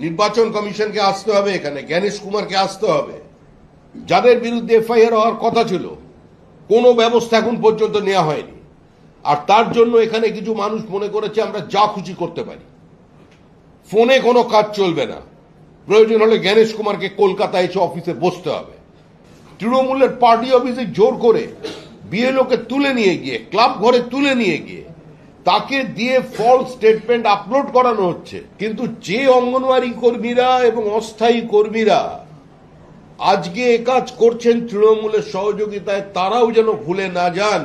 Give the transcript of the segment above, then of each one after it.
নির্বাচন কমিশনকে আসতে হবে এখানে, জ্ঞানেশ কুমারকে আসতে হবে। যাদের বিরুদ্ধে এফআইআর হওয়ার কথা ছিল, কোনো ব্যবস্থা এখন পর্যন্ত নেওয়া হয়নি। আর তার জন্য এখানে কিছু মানুষ মনে করেছে, আমরা যা খুশি করতে পারি। ফোনে কোনো কাজ চলবে না। প্রয়োজন হলে জ্ঞানেশ কুমারকে কলকাতায় এসে অফিসে বসতে হবে। তৃণমূলের পার্টি অফিসে জোর করে বিএলওকে তুলে নিয়ে গিয়ে, ক্লাব ঘরে তুলে নিয়ে গিয়ে তাকে দিয়ে ফলস স্টেটমেন্ট আপলোড করানো হচ্ছে। কিন্তু যে অঙ্গনওয়াড়ি কর্মীরা এবং অস্থায়ী কর্মীরা আজকে এ কাজ করছেন তৃণমূলের সহযোগিতায়, তারাও যেন ভুলে না যান।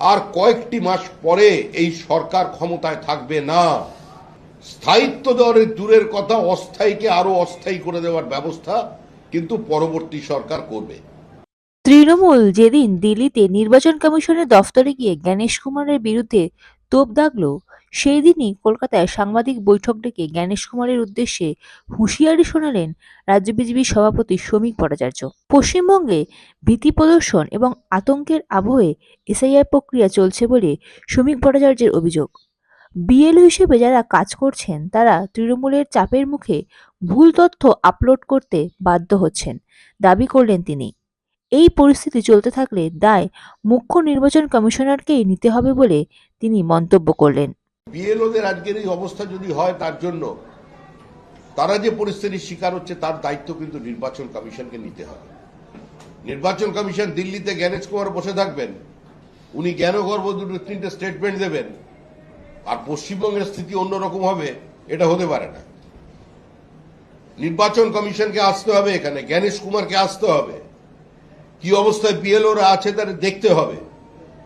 আর কয়েকটি মাস পরে এই সরকার ক্ষমতায় থাকবে না। স্থায়িত্ব দেওয়ার দূরের কথা, অস্থায়ীকে আরও অস্থায়ী করে দেওয়ার ব্যবস্থা কিন্তু পরবর্তী সরকার করবে। তৃণমূল যেদিন দিল্লিতে নির্বাচন কমিশনের দফতরে গিয়ে জ্ঞানেশ কুমারের বিরুদ্ধে তোপ দাগল সেই দিনই কলকাতায় সাংবাদিক বৈঠক ডেকে জ্ঞানেশ কুমারের উদ্দেশ্যে হুঁশিয়ারি শোনালেন রাজ্য বিজেপির সভাপতি শ্রমিক ভট্টাচার্য। পশ্চিমবঙ্গে ভীতি প্রদর্শন এবং আতঙ্কের আবহে এসআইআর প্রক্রিয়া চলছে বলে শ্রমিক ভট্টাচার্যের অভিযোগ। বিএলও হিসেবে যারা কাজ করছেন, তারা তৃণমূলের চাপের মুখে ভুল তথ্য আপলোড করতে বাধ্য হচ্ছেন, দাবি করলেন তিনি। এই পরিস্থিতি চলতে থাকলে দায় মুখ্য নির্বাচন কমিশনারকেই নিতে হবে বলে তিনি মন্তব্য করলেন। বিএলওদের আজকের এই অবস্থা যদি হয় তার জন্য, তারা যে পরিস্থিতির শিকার হচ্ছে তার দায়িত্ব কিন্তু নির্বাচন কমিশনকে নিতে হবে। নির্বাচন কমিশন দিল্লিতে জ্ঞানেশ কুমার বসে থাকবেন, উনি জ্ঞানগর্ভ দুটো তিনটে স্টেটমেন্ট দেবেন, আর পশ্চিমবঙ্গের স্থিতি অন্যরকম হবে, এটা হতে পারে না। নির্বাচন কমিশনকে আসতে হবে এখানে, জ্ঞানেশ কুমারকে আসতে হবে। কি অবস্থায় বিএলওরা আছে তার দেখতে হবে।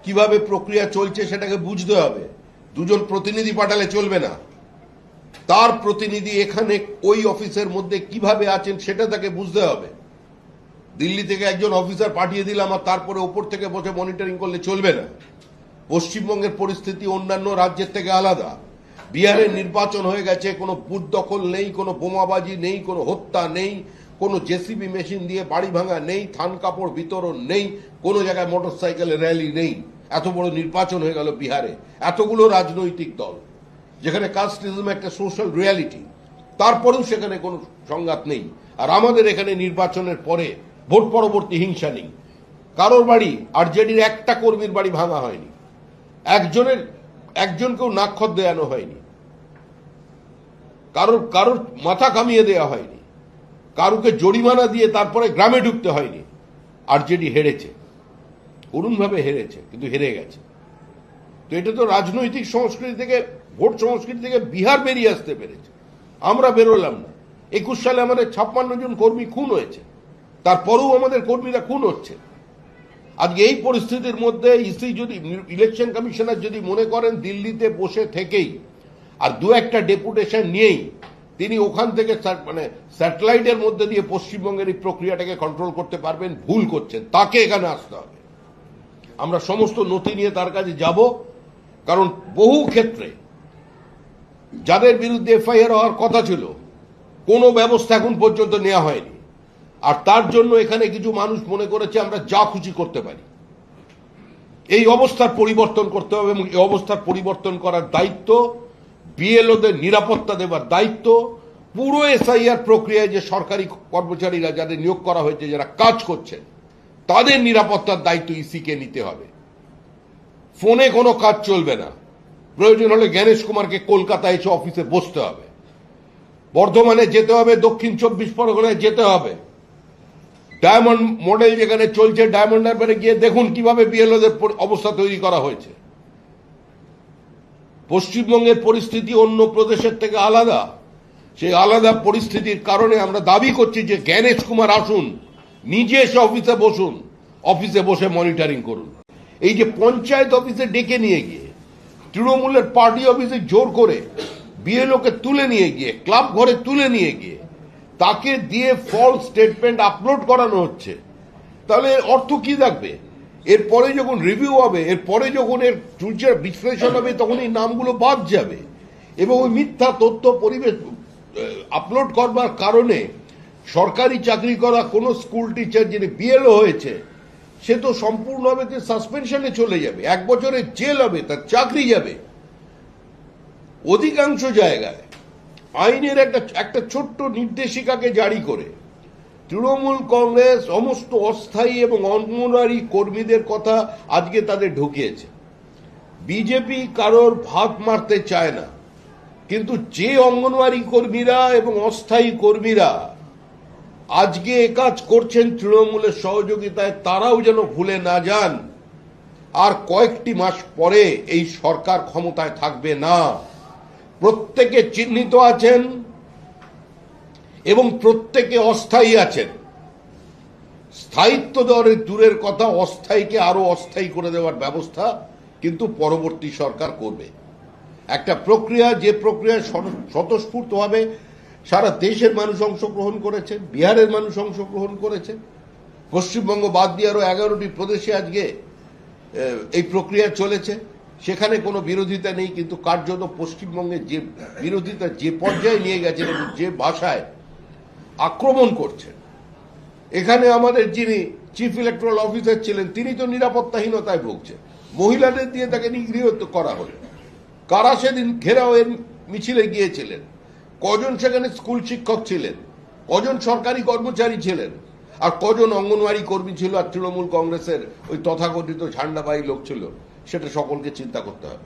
কীভাবে প্রক্রিয়া চলছে সেটাকে বুঝতে হবে। দুজন প্রতিনিধি পাঠালে চলবে না। তার প্রতিনিধি এখানে ওই অফিসের মধ্যে কীভাবে আছেন সেটা তাকে বুঝতে হবে। দিল্লি থেকে একজন অফিসার পাঠিয়ে দিলাম আর তারপরে ওপর থেকে বসে মনিটরিং করলে চলবে না। পশ্চিমবঙ্গের পরিস্থিতি অন্যান্য রাজ্যের থেকে আলাদা। বিহারের নির্বাচন হয়ে গেছে, কোনো বুথ দখল নেই, কোনো বোমাবাজি নেই, কোনো হত্যা নেই। কোনো জেসিবি মেশিন দিয়ে বাড়ি ভাঙা নেই, থান কাপড় বিতরণ নেই, কোনো জায়গায় মোটরসাইকেলের র্যালি নেই। এত বড় নির্বাচন হয়ে গেল বিহারে। এতগুলো রাজনৈতিক দল, যেখানে কাস্টিজম একটা সোশ্যাল রিয়ালিটি, তারপরেও সেখানে কোনো সংঘাত নেই। আর আমাদের এখানে নির্বাচনের পরে ভোট পরবর্তী হিংসা নেই। কারোর বাড়ি আরজেডির একটা কর্মীর বাড়ি ভাঙা হয়নি। একজনের, একজনকেও নাক্ষর দেয়ানো হয়নি। কারোর কারোর মাথা কামিয়ে দেওয়া হয়নি। কারুকে জরিমানা দিয়ে তারপরে গ্রামে ঢুকতে হয়নি। আরজেডি হেরেছে। করুণভাবে হেরেছে, কিন্তু হেরে গেছে। তো এটা তো রাজনৈতিক সংস্কৃতি থেকে, ভোট সংস্কৃতি থেকে বিহার বেরিয়ে আসতে পেরেছে। আমরা বেরোলাম না। একুশ সালে আমাদের ছাপ্পান্ন জন কর্মী খুন হয়েছে। তারপরেও আমাদের কর্মীরা খুন হচ্ছে। আজকে এই পরিস্থিতির মধ্যে ইসি যদি, ইলেকশন কমিশনার যদি মনে করেন দিল্লিতে বসে থেকেই, আর দু একটা ডেপুটেশন নিয়েই তিনি ওখান থেকে মানে স্যাটেলাইটের মধ্যে দিয়ে পশ্চিমবঙ্গের এই প্রক্রিয়াটাকে কন্ট্রোল করতে পারবেন, ভুল করছেন। তাকে এখানে আসতে হবে। আমরা সমস্ত নথি নিয়ে তার কাছে যাব, কারণ বহু ক্ষেত্রে যাদের বিরুদ্ধে এফআইআর হওয়ার কথা ছিল, কোনো ব্যবস্থা এখন পর্যন্ত নেওয়া হয়নি। আর তার জন্য এখানে কিছু মানুষ মনে করেছে, আমরা যা খুশি করতে পারি। এই অবস্থার পরিবর্তন করতে হবে এবং এই অবস্থার পরিবর্তন করার দায়িত্ব বিএলওদের নিরাপত্তা দেবার দায়িত্ব, পুরো এসআইআর প্রক্রিয়ায় যে সরকারি কর্মচারীরা যাদের নিয়োগ করা হয়েছে, যারা কাজ করছেন, তাদের নিরাপত্তার দায়িত্ব ইসিকে নিতে হবে। ফোনে কোনো কাজ চলবে না। প্রয়োজন হলে জ্ঞানেশ কুমারকে কলকাতায় এসে অফিসে বসতে হবে। বর্ধমানে যেতে হবে, দক্ষিণ চব্বিশ পরগনায় যেতে হবে। ডায়মন্ড মডেল যেখানে চলছে, ডায়মন্ড হারবারে গিয়ে দেখুন কীভাবে বিএলওদের অবস্থা তৈরি করা হয়েছে। পশ্চিমবঙ্গের পরিস্থিতি অন্য প্রদেশের থেকে আলাদা। সেই আলাদা পরিস্থিতির কারণে আমরা দাবি করছি যে জ্ঞানেশ কুমার আসুন, নিজে এসে অফিসে বসুন, অফিসে বসে মনিটরিং করুন। এই যে পঞ্চায়েত অফিসে ডেকে নিয়ে গিয়ে, তৃণমূলের পার্টি অফিসে জোর করে বিএলওকে তুলে নিয়ে গিয়ে, ক্লাব ঘরে তুলে নিয়ে গিয়ে, তাকে দিয়ে ফলস স্টেটমেন্ট আপলোড করানো হচ্ছে, তাহলে অর্থ কি থাকবে? এরপরে যখন রিভিউ হবে, এরপরে যখন এর চুর্চার বিশ্লেষণ হবে, তখন এই নামগুলো বাদ যাবে। এবং ওই মিথ্যা তথ্য পরিবেশ আপলোড করবার কারণে সরকারি চাকরি করা কোনো স্কুল টিচার যিনি বিএলও হয়েছে, সে তো সম্পূর্ণভাবে সাসপেনশনে চলে যাবে। এক বছরের জেল হবে, তার চাকরি যাবে। অধিকাংশ জায়গায় আইনের একটা একটা ছোট্ট নির্দেশিকাকে জারি করে তৃণমূল কংগ্রেস, সমস্ত অস্থায়ী এবং অঙ্গনওয়াড়ি কর্মীদের কথা আজকে তাদের ঢুকিয়েছে। বিজেপি কারোর ভাত মারতে চায় না। কিন্তু যে অঙ্গনওয়াড়ি কর্মীরা এবং অস্থায়ী কর্মীরা আজকে কাজ করছেন তৃণমূলের সহযোগিতায়, তারাও যেন ভুলে না যান। আর কয়েকটি মাস পরে এই সরকার ক্ষমতায় থাকবে না। প্রত্যেকে চিহ্নিত আছেন এবং প্রত্যেকে অস্থায়ী আছেন। স্থায়িত্ব দেওয়ার দূরের কথা অস্থায়ীকে আরও অস্থায়ী করে দেওয়ার ব্যবস্থা কিন্তু পরবর্তী সরকার করবে। একটা প্রক্রিয়া, যে প্রক্রিয়ায় স্বত- স্বতঃস্ফূর্তভাবে সারা দেশের মানুষ অংশগ্রহণ করেছে, বিহারের মানুষ অংশগ্রহণ করেছে। পশ্চিমবঙ্গ বাদ দিয়ে আরও এগারোটি প্রদেশে আজকে এই প্রক্রিয়া চলেছে। সেখানে কোনো বিরোধিতা নেই, কিন্তু কার্যত পশ্চিমবঙ্গে যে বিরোধিতা যে পর্যায়ে নিয়ে গেছে যে ভাষায় আক্রমণ করছেন। এখানে আমাদের যিনি চিফ ইলেকট্রাল অফিসার ছিলেন, তিনি তো নিরাপত্তাহীনতায় ভুগছেন। মহিলাদের দিয়ে তাকে নিগৃহীত করা হলো। কারা সেদিন ঘেরাওয়ের মিছিলে গিয়েছিলেন? কজন সেখানে স্কুল শিক্ষক ছিলেন? কজন সরকারি কর্মচারী ছিলেন? আর কজন অঙ্গনওয়াড়ি কর্মী ছিল? আর তৃণমূল কংগ্রেসের ওই তথাকথিত ঝান্ডাবাহী লোক ছিল? সেটা সকলকে চিন্তা করতে হবে।